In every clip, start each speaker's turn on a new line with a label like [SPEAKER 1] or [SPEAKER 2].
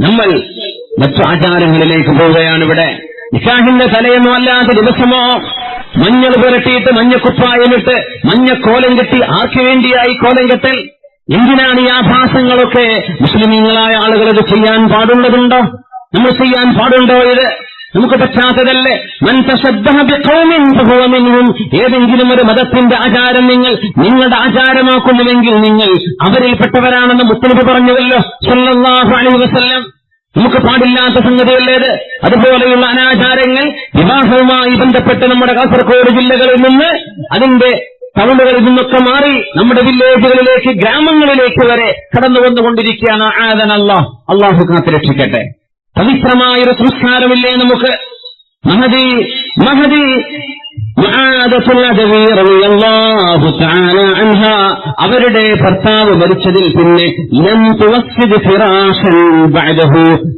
[SPEAKER 1] നമ്മൾ മറ്റു ആചാരങ്ങളിലേക്ക് പോവുകയാണ് ഇവിടെ. നിഷാഹിന്റെ തലയൊന്നും അല്ലാത്ത ദിവസമോ മഞ്ഞൾ പുരട്ടിയിട്ട് മഞ്ഞക്കുപ്പായമിട്ട് മഞ്ഞ കോലം കെട്ടി ആർക്കു വേണ്ടിയായി കോലം കെട്ടൽ? എന്തിനാണ് ഈ ആഭാസങ്ങളൊക്കെ മുസ്ലിമീങ്ങളായ ആളുകൾ ഇത് ചെയ്യാൻ പാടുള്ളതുണ്ടോ? നമ്മൾ ചെയ്യാൻ പാടുണ്ടോ ഇത്? നമുക്ക് പറ്റാത്തതല്ലേ? മൻ തശബ്ബഹ ബിഖൗമിൻ ഫഹുവ മിൻഹും. ഏതെങ്കിലും ഒരു മതത്തിന്റെ ആചാരം നിങ്ങൾ നിങ്ങളുടെ ആചാരമാക്കുന്നുവെങ്കിൽ നിങ്ങൾ അവരിൽപ്പെട്ടവരാണെന്ന് മുത്തനബി പറഞ്ഞുവല്ലോ. സല്ലല്ലാഹു അലൈഹി വസല്ലം. നമുക്ക് പാടില്ലാത്ത സംഗതിയല്ലേത് അതുപോലെയുള്ള അനാചാരങ്ങൾ വിവാഹവുമായി ബന്ധപ്പെട്ട് നമ്മുടെ കാസർഗോഡ് ജില്ലകളിൽ നിന്ന് അതിന്റെ ടൗണുകളിൽ നിന്നൊക്കെ മാറി നമ്മുടെ വില്ലേജുകളിലേക്ക് ഗ്രാമങ്ങളിലേക്ക് വരെ കടന്നു വന്നുകൊണ്ടിരിക്കുകയാണ് ആദനല്ല അള്ളാഹു കാത്തുരക്ഷിക്കട്ടെ. പവിത്രമായൊരു സംസ്കാരമില്ലേ നമുക്ക്? മഹദി മഹദി. അവരുടെ ഭർത്താവ് മരിച്ചതിൽ പിന്നെ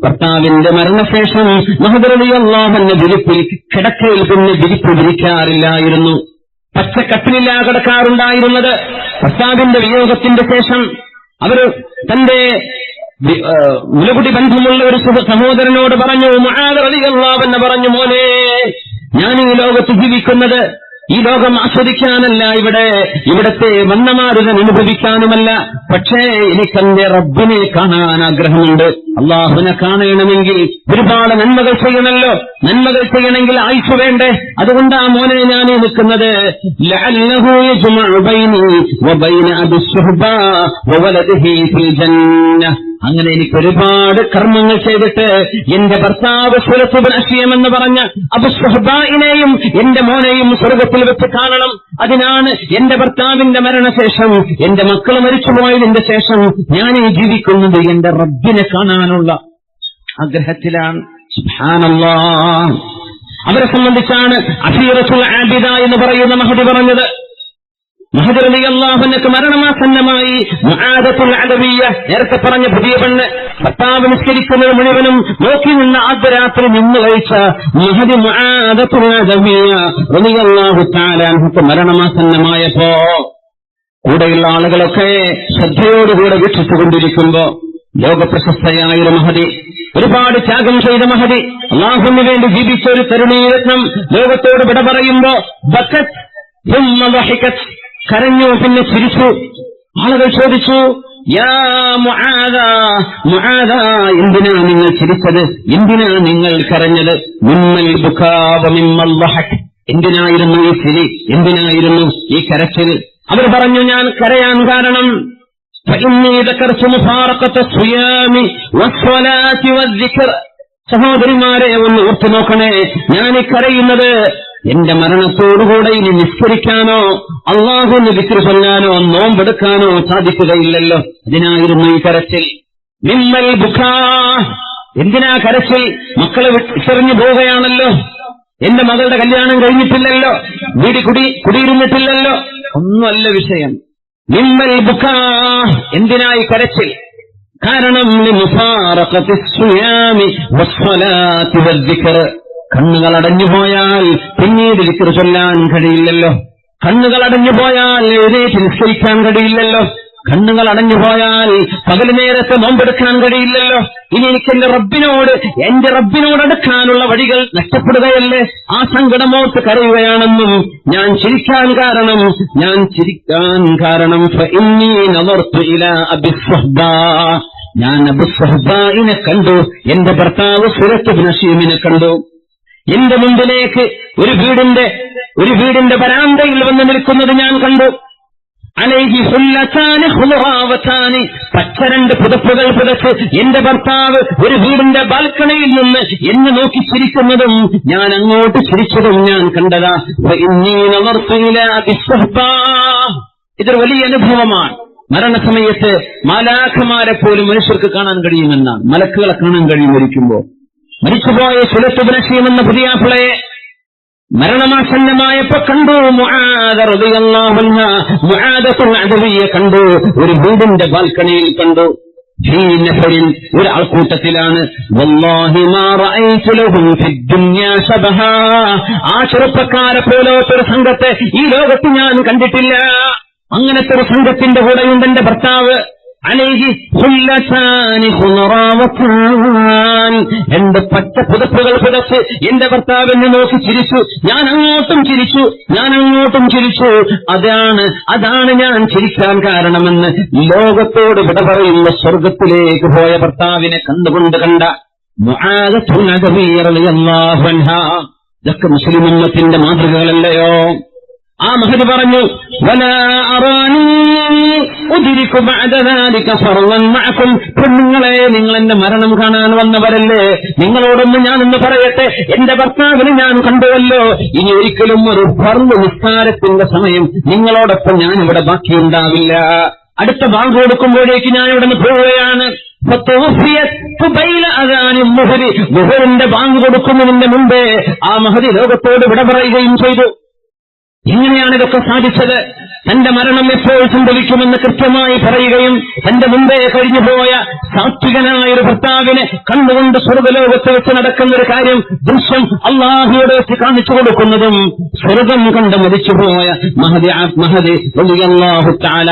[SPEAKER 1] ഭർത്താവിന്റെ മരണശേഷം മഹദറിയാഹന്റെ വിരിപ്പിൽ കിടക്കയിൽ പിന്നെ വിരിപ്പ് വിരിക്കാറില്ലായിരുന്നു. പച്ചക്കട്ടിലില്ല കിടക്കാറുണ്ടായിരുന്നത്. ഭർത്താവിന്റെ വിയോഗത്തിന്റെ ശേഷം അവർ തന്റെ മുലകുടി ബന്ധമുള്ള ഒരു സുഹ- സഹോദരനോട് പറഞ്ഞു മഹാദറിയാവെന്ന് പറഞ്ഞു മോനെ ഞാൻ ഈ ലോകത്ത് ജീവിക്കുന്നത് ഈ ലോകം ആസ്വദിക്കാനല്ല ഇവിടെ ഇവിടത്തെ വന്നമാരുതൻ അനുഭവിക്കാനുമല്ല പക്ഷേ എനിക്ക് എനിക്കെന്റെ റബ്ബിനെ കാണാൻ ആഗ്രഹമുണ്ട്. അള്ളാഹുവിനെ കാണണമെങ്കിൽ ഒരുപാട് നന്മകൾ ചെയ്യണമല്ലോ നന്മകൾ ചെയ്യണമെങ്കിൽ ആയുസ് വേണ്ടേ? അതുകൊണ്ടാ മോനെ ഞാൻ നിൽക്കുന്നത്. അങ്ങനെ എനിക്ക് ഒരുപാട് കർമ്മങ്ങൾ ചെയ്തിട്ട് എന്റെ ഭർത്താവ് സുരസുബനശ്യം എന്ന് പറഞ്ഞ അബുസ്ഹബായിനെയും എന്റെ മോനെയും സ്വർഗത്തിൽ വെച്ച് കാണണം. അതിനാണ് എന്റെ ഭർത്താവിന്റെ മരണശേഷം എന്റെ മക്കൾ മരിച്ചുപോയതിന്റെ ശേഷം ഞാൻ ഈ ജീവിക്കുന്നത് എന്റെ റബ്ബിനെ കാണാനുള്ള ആഗ്രഹത്തിലാണ്. അവരെ സംബന്ധിച്ചാണ് അസീറത്തുൽ ആബിദ എന്ന് പറയുന്ന മഹതി പറഞ്ഞത്. അള്ളാഹുനക്ക് മരണമാസന്നമായി നേരത്തെ പറഞ്ഞ പുതിയ പെണ്ണ് ഭർത്താവ് നിസ്കരിക്കുന്നത് മുഴുവനും നോക്കി നിന്ന ആദ്യ രാത്രി നിന്ന് കഴിച്ച നിഹദി അള്ളാഹു മരണമാസന്നമായപ്പോ കൂടെയുള്ള ആളുകളൊക്കെ ശ്രദ്ധയോടുകൂടെ വീക്ഷിച്ചുകൊണ്ടിരിക്കുമ്പോ ലോകപ്രശസ്തയായ ഒരു മഹതി ഒരുപാട് ത്യാഗം ചെയ്ത മഹതി അള്ളാഹുവിന് വേണ്ടി ജീവിച്ച ഒരു തരുണീരത്നം ലോകത്തോട് വിട പറയുമ്പോ ബക്കത്ത് കരഞ്ഞു പിന്നെ ചിരിച്ചു. ആളുകൾ ചോദിച്ചു എന്തിനാ നിങ്ങൾ ചിരിച്ചത്? എന്തിനാ നിങ്ങൾ കരഞ്ഞത്? മിമ്മൽ എന്തിനായിരുന്നു ഈ ചിരി? എന്തിനായിരുന്നു ഈ കരച്ചിൽ അവർ പറഞ്ഞു ഞാൻ കരയാൻ കാരണം സഹോദരിമാരെ ഒന്ന് ഓർത്തു നോക്കണേ. ഞാൻ ഈ കരയുന്നത് എന്റെ മരണത്തോടുകൂടെ ഇനി നിസ്കരിക്കാനോ അള്ളാഹുന്ന് വിക്രി ചൊല്ലാനോ നോമ്പെടുക്കാനോ സാധിക്കുകയില്ലല്ലോ. അതിനായിരുന്നു ഈ കരച്ചിൽ. നിമ്മൽ ബുഖാ. എന്തിനാ കരച്ചിൽ? മക്കളെ വിട്ടെറിഞ്ഞു പോവുകയാണല്ലോ. എന്റെ മകളുടെ കല്യാണം കഴിഞ്ഞിട്ടില്ലല്ലോ. വീടി കുടി കുടിയിരുന്നിട്ടില്ലല്ലോ. ഒന്നുമല്ല വിഷയം. നിമ്മൽ ബുഖാ. എന്തിനായി കരച്ചിൽ? കാരണം കണ്ണുകൾ അടഞ്ഞുപോയാൽ പിന്നീട് ദിക്ർ ചൊല്ലാൻ കഴിയില്ലല്ലോ. കണ്ണുകൾ അടഞ്ഞുപോയാൽ എഴുന്നേറ്റ് നിസ്കരിക്കാൻ കഴിയില്ലല്ലോ. കണ്ണുകൾ അടഞ്ഞുപോയാൽ പകൽ നേരത്തെ നോമ്പെടുക്കാൻ കഴിയില്ലല്ലോ. ഇനി എനിക്ക് എന്റെ റബ്ബിനോട് എന്റെ റബ്ബിനോട് അടുക്കാനുള്ള വഴികൾ നഷ്ടപ്പെടുകയല്ലേ? ആ സങ്കടമോട്ട് കരയുകയാണെന്നും ഞാൻ ചിരിക്കാൻ കാരണം ഞാൻ ചിരിക്കാൻ കാരണം. ഞാൻ അബുസ്വഹ്ബിനെ കണ്ടു എന്റെ ഭർത്താവ് സുരത്ത് ബിനഷീമിനെ കണ്ടു. എന്റെ മുമ്പിലേക്ക് ഒരു വീടിന്റെ ഒരു വീടിന്റെ വരാന്തയിൽ വന്ന് നിൽക്കുന്നത് ഞാൻ കണ്ടു. അലൈഹി ഹുല്ലത്താന് ഹുലുറാവത്താന് പച്ച രണ്ട് പുതപ്പുകൾ പുതച്ച് എന്റെ ഭർത്താവ് ഒരു വീടിന്റെ ബാൽക്കണിയിൽ നിന്ന് എന്നെ നോക്കി ചിരിക്കുന്നതും ഞാൻ അങ്ങോട്ട് ചിരിച്ചതും ഞാൻ കണ്ടതാ. ഇതൊരു വലിയ അനുഭവമാണ്. മരണസമയത്ത് മാലാഖമാരെ പോലും മനുഷ്യർക്ക് കാണാൻ കഴിയുമെന്നാണ്. മലക്കുകളെ കാണാൻ കഴിയും മരിക്കുമ്പോ മരിച്ചുപോയ സുലത്തുബനശീം എന്ന പുതിയാപ്പിളയെ മരണമാസന്നമായപ്പോ കണ്ടു. അദവിയെ കണ്ടു. ഒരു വീടിന്റെ ബാൽക്കണിയിൽ കണ്ടു. ഫീ ഒരു ആൾക്കൂട്ടത്തിലാണ് ആ ചെറുപ്പക്കാരെ പോലത്തൊരു സംഘത്തെ ഈ ലോകത്ത് ഞാൻ കണ്ടിട്ടില്ല. അങ്ങനത്തെ ഒരു സംഘത്തിന്റെ കൂടെയുണ്ട് എന്റെ ഭർത്താവ് അലൈഹി പച്ച പുതപ്പുകൾ പുതച്ച് എന്റെ ഭർത്താവിനെ നോക്കി ചിരിച്ചു. ഞാൻ അങ്ങോട്ടും ചിരിച്ചു ഞാൻ അങ്ങോട്ടും ചിരിച്ചു. അതാണ് അതാണ് ഞാൻ ചിരിക്കാൻ കാരണമെന്ന് ലോകത്തോട് വിട പറയുന്ന സ്വർഗത്തിലേക്ക് പോയ ഭർത്താവിനെ കണ്ടുകൊണ്ട് കണ്ട. ഇതൊക്കെ മുസ്ലിം ഉമ്മത്തിന്റെ മാതൃകകളല്ലയോ? ആ മഹതി പറഞ്ഞു. പെണ്ണുങ്ങളെ നിങ്ങൾ എന്റെ മരണം കാണാൻ വന്നവരല്ലേ? നിങ്ങളോടൊന്ന് ഒന്ന് പറയട്ടെ? എന്റെ ഭർത്താവിനെ ഞാൻ കണ്ടുവല്ലോ. ഇനി ഒരിക്കലും ഒരു ഭർമ്മ നിസ്കാരത്തിന്റെ സമയം നിങ്ങളോടൊപ്പം ഞാൻ ഇവിടെ ബാക്കിയുണ്ടാവില്ല. അടുത്ത ബാങ്ക് കൊടുക്കുമ്പോഴേക്ക് ഞാൻ ഇവിടെ നിന്ന് പോവുകയാണ് ഫത്തോഫിയത് ഖുബൈല അദാനി മുഹരി. മുഹറിന്റെ ബാങ്ക് കൊടുക്കുന്നതിന്റെ മുമ്പേ ആ മഹതി ലോകത്തോട് വിട പറയുകയും ചെയ്തു. എങ്ങനെയാണ് ഇതൊക്കെ സാധിച്ചത്? തന്റെ മരണം എപ്പോൾ സംഭവിക്കുമെന്ന് കൃത്യമായി പറയുകയും തന്റെ മുമ്പേ കഴിഞ്ഞുപോയ സാത്വികനായ ഒരു ഭർത്താവിനെ കണ്ടുകൊണ്ട് സ്വർഗലോകത്ത് വെച്ച് നടക്കുന്ന ഒരു കാര്യം ദൃശ്യം അള്ളാഹിയോട് വെച്ച് കാണിച്ചു കൊടുക്കുന്നതും സ്വർഗം കണ്ട് മരിച്ചുപോയ മഹദി മഹദി തആല